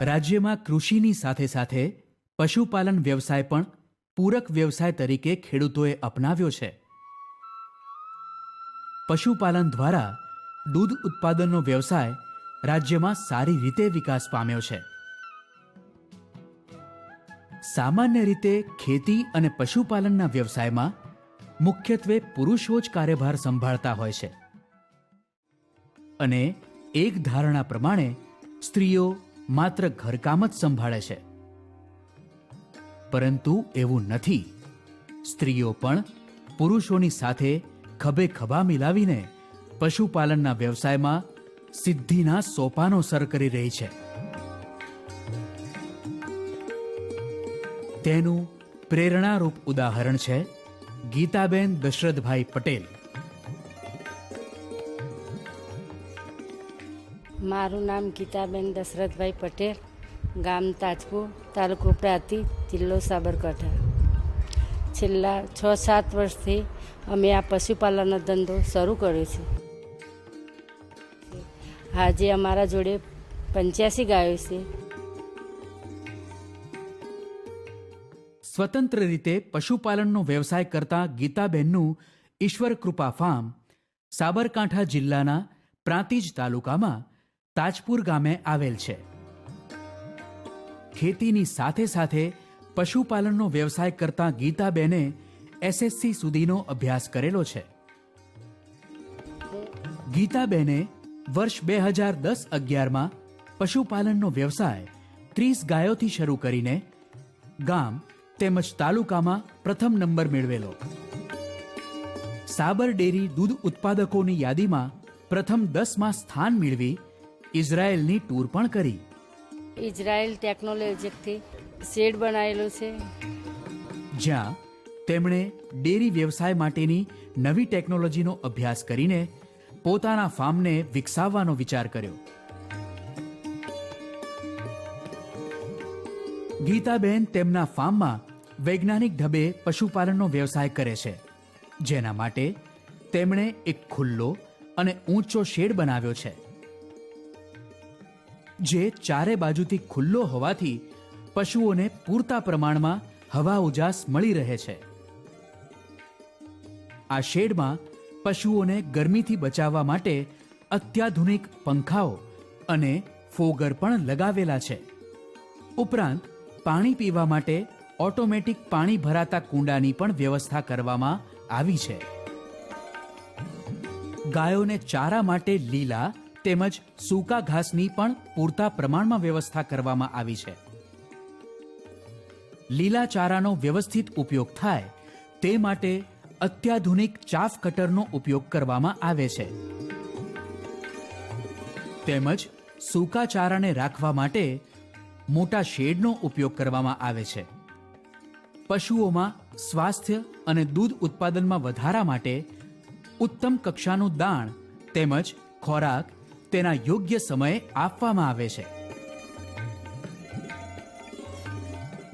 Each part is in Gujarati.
રાજ્યમાં કૃષિની સાથે સાથે પશુપાલન વ્યવસાય પણ પૂરક વ્યવસાય તરીકે ખેડૂતોએ અપનાવ્યો છે. પશુપાલન દ્વારા દૂધ ઉત્પાદનનો વ્યવસાય રાજ્યમાં સારી રીતે વિકાસ પામ્યો છે. સામાન્ય રીતે ખેતી અને પશુપાલનના વ્યવસાયમાં મુખ્યત્વે પુરુષો જ કાર્યભાર સંભાળતા હોય છે. અને એક ધારણા પ્રમાણે સ્ત્રીઓ માત્ર ઘરકામ જ સંભાળે છે. પરંતુ એવું નથી. સ્ત્રીઓ પણ પુરુષોની સાથે ખભે ખભા મિલાવીને પશુપાલનના વ્યવસાયમાં સિદ્ધિના સોપાનો સર કરી રહી છે. તેનું પ્રેરણારૂપ ઉદાહરણ છે ગીતાબેન દશરથભાઈ પટેલ. મારું નામ ગીતાબેન દશરથભાઈ પટેલ, ગામ તાજપુર, તાલુકો પ્રાંતિજ જિલ્લો સાબરકાંઠા. છેલ્લા છ સાત વર્ષથી અમે આ પશુપાલનનો ધંધો શરૂ કર્યો છે. આજે અમારા જોડે પંચ્યાસી ગાયો છે. સ્વતંત્ર રીતે પશુપાલનનો વ્યવસાય કરતા ગીતાબેનનું ઈશ્વર કૃપા ફાર્મ સાબરકાંઠા જિલ્લાના પ્રાંતિજ તાલુકામાં તાજપુર ગામે આવેલ છે. ખેતીની સાથે સાથે પશુપાલનનો વ્યવસાય કરતા ગીતાબેને એસએસસી સુધીનો અભ્યાસ કરેલો છે. ગીતાબેને વર્ષ બે હજાર દસ અગિયારમાં પશુપાલનનો વ્યવસાય ત્રીસ ગાયોથી શરૂ કરીને ગામ તેમજ તાલુકામાં પ્રથમ નંબર મેળવેલો. સાબર ડેરી દૂધ ઉત્પાદકોની યાદીમાં પ્રથમ દસમાં સ્થાન મેળવી ઇઝરાયેલની ટૂર પણ કરી. ઇઝરાયલ ટેકનોલોજીથી શેડ બનાવેલો છે. જ્યાં તેમણે ડેરી વ્યવસાય માટેની નવી ટેકનોલોજીનો અભ્યાસ કરીને પોતાના ફાર્મને વિકસાવવાનો વિચાર કર્યો. ગીતાબેન તેમના ફાર્મમાં વૈજ્ઞાનિક ઢબે પશુપાલનનો વ્યવસાય કરે છે જેના માટે તેમણે એક ખુલ્લો અને ઊંચો શેડ બનાવ્યો છે. જે ચારે બાજુથી ખુલ્લો હોવાથી પશુઓને પૂરતા પ્રમાણમાં હવા ઉજાસ મળી રહે છે. આ શેડમાં પશુઓને ગરમીથી બચાવવા માટે અત્યાધુનિક પંખાઓ અને ફોગર પણ લગાવેલા છે. ઉપરાંત, પાણી પીવા માટે ઓટોમેટિક પાણી ભરાતા કુંડાની પણ વ્યવસ્થા કરવામાં આવી છે. ગાયોને ચારા માટે લીલા તેમજ સૂકા ઘાસની પણ પૂરતા પ્રમાણમાં વ્યવસ્થા કરવામાં આવી છે. લીલા ચારાનો વ્યવસ્થિત ઉપયોગ થાય તે માટે અત્યાધુનિક ચાફ કટરનો ઉપયોગ કરવામાં આવે છે. તેમજ સૂકા ચારાને રાખવા માટે મોટા શેડનો ઉપયોગ કરવામાં આવે છે. પશુઓમાં સ્વાસ્થ્ય અને દૂધ ઉત્પાદનમાં વધારા માટે ઉત્તમ કક્ષાનું દાણ તેમજ ખોરાક તેના યોગ્ય સમયે આપવામાં આવે છે.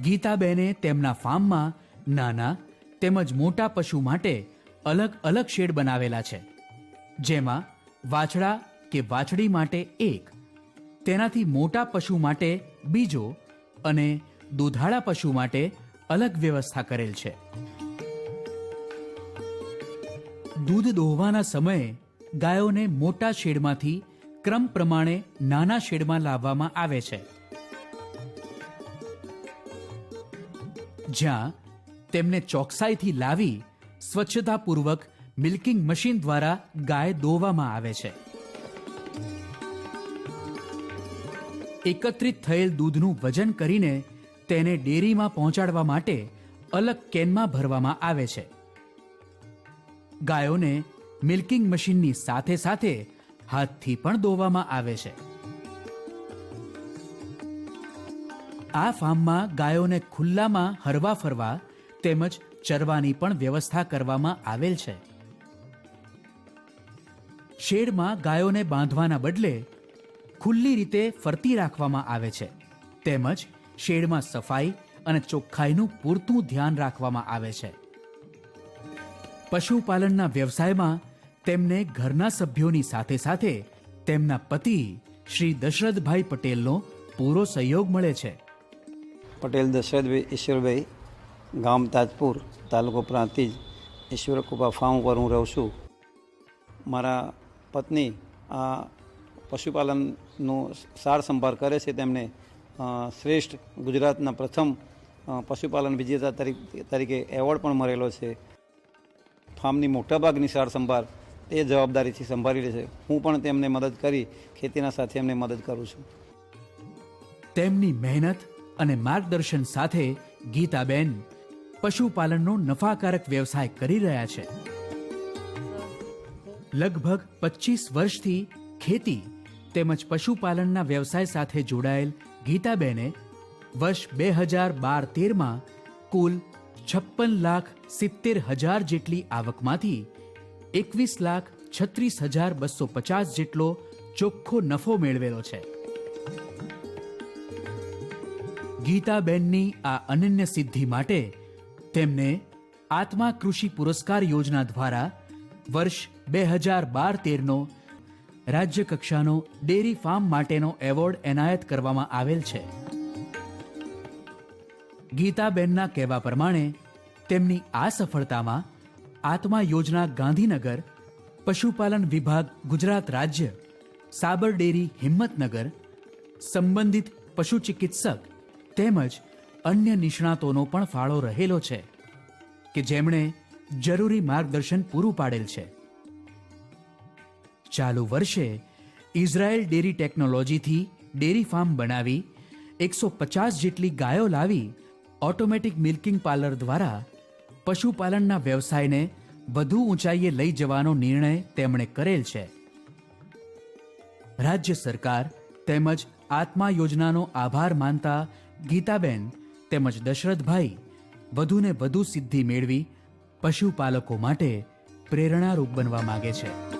ગીતાબેને તેમના ફાર્મમાં નાના તેમજ મોટા પશુ માટે અલગ અલગ શેડ બનાવેલા છે. જેમાં વાછડા કે વાછડી માટે એક, તેનાથી મોટા પશુ માટે બીજો અને દૂધાળા પશુ માટે અલગ વ્યવસ્થા કરેલ છે. દૂધ દોહવાના સમયે ગાયોને મોટા શેડમાંથી ક્રમ પ્રમાણે નાના શેડમાં લાવવામાં આવે છે. જ્યાં તેમને ચોકસાઈથી લાવી સ્વચ્છતાપૂર્વક મિલ્કિંગ મશીન દ્વારા ગાય દોવામાં આવે છે. એકત્રિત થયેલ દૂધનું વજન કરીને તેને ડેરીમાં પહોંચાડવા માટે અલગ કેનમાં ભરવામાં આવે છે. ગાયોને મિલ્કિંગ મશીનની સાથે સાથે હાથથી પણ દોવામાં આવે છે. આ ફાર્મમાં ગાયોને ખુલ્લામાં હરવા ફરવા તેમજ ચરવાની પણ વ્યવસ્થા કરવામાં આવેલ છે. શેડમાં ગાયોને બાંધવાના બદલે ખુલ્લી રીતે ફરતી રાખવામાં આવે છે. તેમજ શેડમાં સફાઈ અને ચોખ્ખાઈનું પૂરતું ધ્યાન રાખવામાં આવે છે. પશુપાલનના વ્યવસાયમાં તેમને ઘરના સભ્યોની સાથે સાથે તેમના પતિ શ્રી દશરથભાઈ પટેલનો પૂરો સહયોગ મળે છે. પટેલ, દશરથભાઈ, ઈશ્વરભાઈ, ગામ તાજપુર, તાલુકો પ્રાંતિજ ઈશ્વર કૃપા ફાર્મ ઉપર હું રહું છું. મારા પત્ની આ પશુપાલનનો સાર સંભાળ કરે છે. તેમને શ્રેષ્ઠ ગુજરાતના પ્રથમ પશુપાલન વિજેતા તરીકે એવોર્ડ પણ મળેલો છે. ફાર્મની મોટાભાગની સાર સંભાળ તે જવાબદારીથી સંભાળી લે છે હું પણ તેમને મદદ કરી ખેતીના સાથે એમને મદદ કરું છું. તેમની મહેનત અને માર્ગદર્શન સાથે ગીતાબેન પશુપાલનનો નફાકારક વ્યવસાય કરી રહ્યા છે. લગભગ પચીસ વર્ષથી ખેતી તેમજ પશુપાલનના વ્યવસાય સાથે જોડાયેલ ગીતાબેને વર્ષ બે હજાર બાર તેરમાં કુલ છપ્પન લાખ સિત્તેર હજાર જેટલી આવકમાંથી એકવીસ લાખ છત્રીસ હજાર બસો પચાસ જેટલો ચોખ્ખો નફો મેળવેલો છે. ગીતાબેનની આ અનન્ય સિદ્ધિ માટે તેમને આત્મા કૃષિ પુરસ્કાર યોજના દ્વારા વર્ષ બે હજાર બાર તેરનો રાજ્ય કક્ષાનો ડેરી ફાર્મ માટેનો એવોર્ડ એનાયત કરવામાં આવેલ છે. ગીતાબેનના કહેવા પ્રમાણે તેમની આ સફળતામાં આત્મા યોજના ગાંધીનગર, પશુપાલન વિભાગ, ગુજરાત રાજ્ય, સાબર ડેરી, હિંમતનગર, સંબંધિત પશુ ચિકિત્સક તેમજ અન્ય નિષ્ણાતોનો પણ ફાળો રહેલો છે કે જેમણે જરૂરી માર્ગદર્શન પૂરું પાડેલ છે. ચાલુ વર્ષે ઇઝરાયલ ડેરી ટેકનોલોજીથી ડેરી ફાર્મ બનાવી એકસો પચાસ જેટલી ગાયો લાવી ઓટોમેટિક મિલ્કિંગ પાર્લર દ્વારા પશુપાલનના વ્યવસાયને વધુ ઊંચાઈએ લઈ જવાનો નિર્ણય તેમણે કરેલ છે. રાજ્ય સરકાર તેમજ આત્મા યોજનાનો આભાર માનતા ગીતાબેન તેમજ દશરથભાઈ વધુને વધુ સિદ્ધિ મેળવી પશુપાલકો માટે પ્રેરણારૂપ બનવા માગે છે.